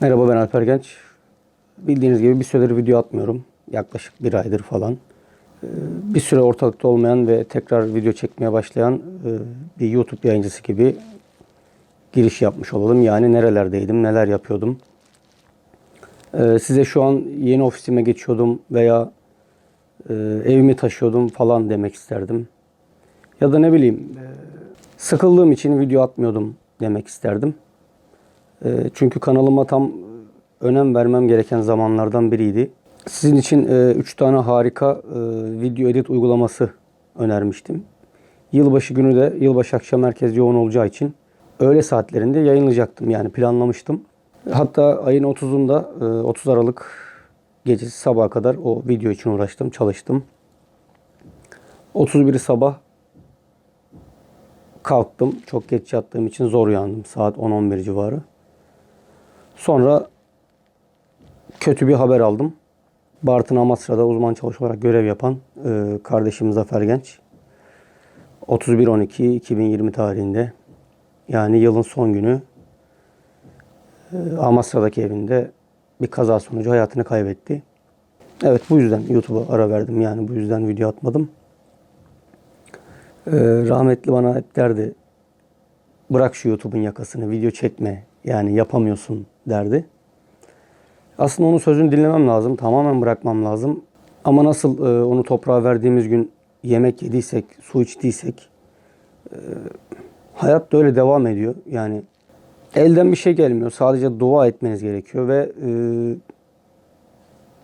Merhaba ben Alper Genç. Bildiğiniz gibi bir süredir video atmıyorum. Yaklaşık bir aydır falan. Ee, Bir süre ortalıkta olmayan ve tekrar video çekmeye başlayan e, bir YouTube yayıncısı gibi giriş yapmış olalım. Yani nerelerdeydim, neler yapıyordum. Ee, Size şu an yeni ofisime geçiyordum veya e, evimi taşıyordum falan demek isterdim. Ya da ne bileyim e, sıkıldığım için video atmıyordum demek isterdim. E, Çünkü kanalıma tam önem vermem gereken zamanlardan biriydi. Sizin için 3 tane harika e, video edit uygulaması önermiştim. Yılbaşı günü de yılbaşı akşam herkes yoğun olacağı için öğle saatlerinde yayınlayacaktım. Yani planlamıştım. Hatta ayın 30'unda e, 30 Aralık gecesi sabaha kadar o video için uğraştım, çalıştım. 31 sabah kalktım. Çok geç yattığım için zor uyandım. Saat 10-11 civarı. Sonra kötü bir haber aldım. Bartın Amasra'da uzman çavuş olarak görev yapan e, kardeşim Zafer Genç 31-12-2020 tarihinde yani yılın son günü e, Amasra'daki evinde bir kaza sonucu hayatını kaybetti. Evet bu yüzden YouTube'a ara verdim yani bu yüzden video atmadım. E, rahmetli bana hep derdi bırak şu YouTube'un yakasını video çekme yani yapamıyorsun derdi. Aslında onun sözünü dinlemem lazım. Tamamen bırakmam lazım. Ama nasıl e, onu toprağa verdiğimiz gün yemek yediysek, su içtiysek e, hayat da öyle devam ediyor. Yani elden bir şey gelmiyor. Sadece dua etmeniz gerekiyor ve e,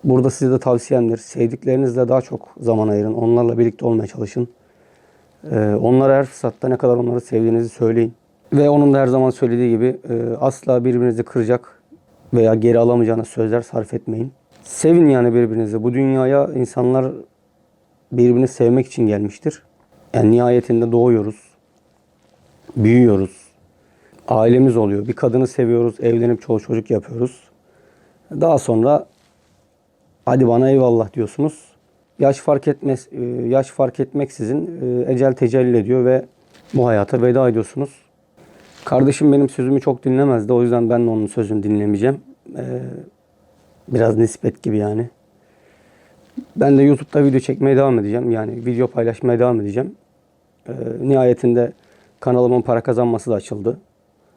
burada size de tavsiyemdir. Sevdiklerinizle daha çok zaman ayırın. Onlarla birlikte olmaya çalışın. E, onlara her fırsatta ne kadar onları sevdiğinizi söyleyin. Ve onun da her zaman söylediği gibi e, asla birbirinizi kıracak veya geri alamayacağınız sözler sarf etmeyin. Sevin yani birbirinizi. Bu dünyaya insanlar birbirini sevmek için gelmiştir. Yani nihayetinde doğuyoruz. Büyüyoruz. Ailemiz oluyor. Bir kadını seviyoruz. Evlenip çoluk çocuk yapıyoruz. Daha sonra hadi bana eyvallah diyorsunuz. Yaş fark etmez, e, yaş fark etmeksizin e, ecel tecelli ediyor ve bu hayata veda ediyorsunuz. Kardeşim benim sözümü çok dinlemezdi. O yüzden ben de onun sözünü dinlemeyeceğim. Ee, biraz nispet gibi yani. Ben de YouTube'da video çekmeye devam edeceğim. Yani video paylaşmaya devam edeceğim. Ee, nihayetinde kanalımın para kazanması da açıldı.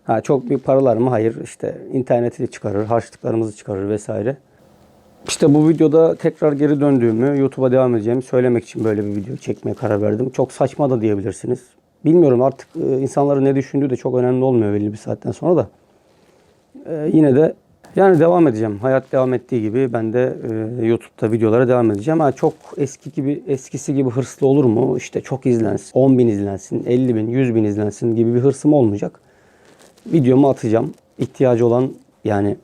Ha, çok bir paralar mı? Hayır. İşte interneti çıkarır, harçlıklarımızı çıkarır vesaire. İşte bu videoda tekrar geri döndüğümü, YouTube'a devam edeceğimi söylemek için böyle bir video çekmeye karar verdim. Çok saçma da diyebilirsiniz. Bilmiyorum artık e, insanların ne düşündüğü de çok önemli olmuyor belli bir saatten sonra da. E, yine de yani devam edeceğim. Hayat devam ettiği gibi ben de e, YouTube'da videolara devam edeceğim. Ha, çok eski gibi eskisi gibi hırslı olur mu? İşte çok izlensin, 10 bin izlensin, 50 bin, 100 bin izlensin gibi bir hırsım olmayacak. Videomu atacağım. İhtiyacı olan yani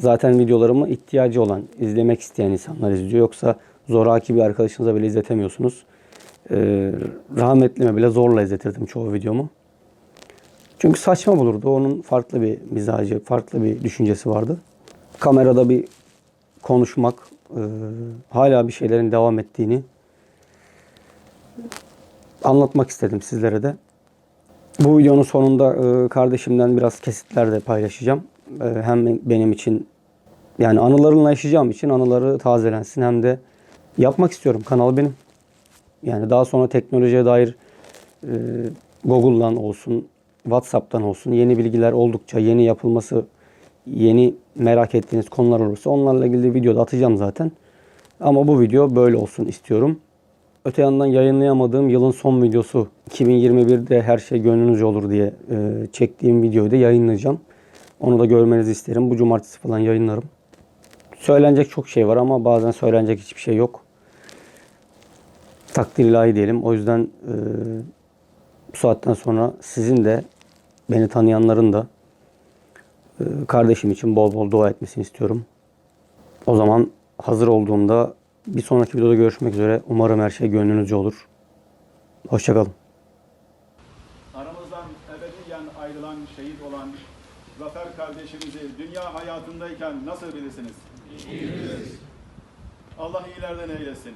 zaten videolarımı ihtiyacı olan, izlemek isteyen insanlar izliyor. Yoksa zoraki bir arkadaşınıza bile izletemiyorsunuz. Ee, rahmetlime bile zorla izletirdim çoğu videomu. Çünkü saçma bulurdu. Onun farklı bir mizacı, farklı bir düşüncesi vardı. Kamerada bir konuşmak, e, hala bir şeylerin devam ettiğini anlatmak istedim sizlere de. Bu videonun sonunda e, kardeşimden biraz kesitler de paylaşacağım. E, hem benim için yani anılarımla yaşayacağım için anıları tazelensin hem de yapmak istiyorum. Kanal benim. Yani daha sonra teknolojiye dair e, Google'dan olsun, WhatsApp'tan olsun yeni bilgiler oldukça yeni yapılması, yeni merak ettiğiniz konular olursa onlarla ilgili video da atacağım zaten. Ama bu video böyle olsun istiyorum. Öte yandan yayınlayamadığım yılın son videosu 2021'de her şey gönlünüzce olur diye e, çektiğim videoyu da yayınlayacağım. Onu da görmenizi isterim. Bu cumartesi falan yayınlarım. Söylenecek çok şey var ama bazen söylenecek hiçbir şey yok takdir ilahi diyelim. O yüzden e, bu saatten sonra sizin de beni tanıyanların da e, kardeşim için bol bol dua etmesini istiyorum. O zaman hazır olduğumda bir sonraki videoda görüşmek üzere. Umarım her şey gönlünüzce olur. Hoşçakalın. Aramızdan ebediyen ayrılan, şehit olan Zafer kardeşimizi dünya hayatındayken nasıl bilirsiniz? Allah iyilerden eylesin.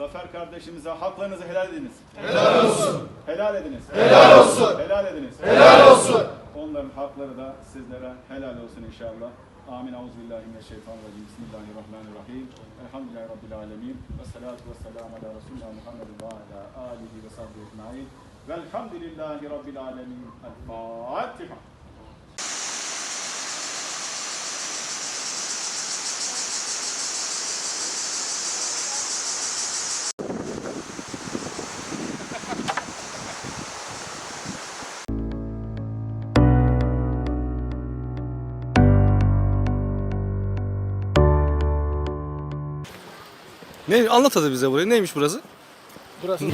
Zafer kardeşimize haklarınızı helal ediniz. Helal olsun. Helal ediniz. Helal olsun. Helal ediniz. Helal olsun. Onların hakları da sizlere helal olsun inşallah. Amin. Euzubillahimineşşeytanirracim. Bismillahirrahmanirrahim. Elhamdülillahi Rabbil alemin. Ve salatu ve selamu ala Resulina Muhammedin ve ala alihi ve sahbihi ecmaîn. Velhamdülillahi Rabbil alemin. El Fatiha. Ne anlat hadi bize burayı. Neymiş burası? Burası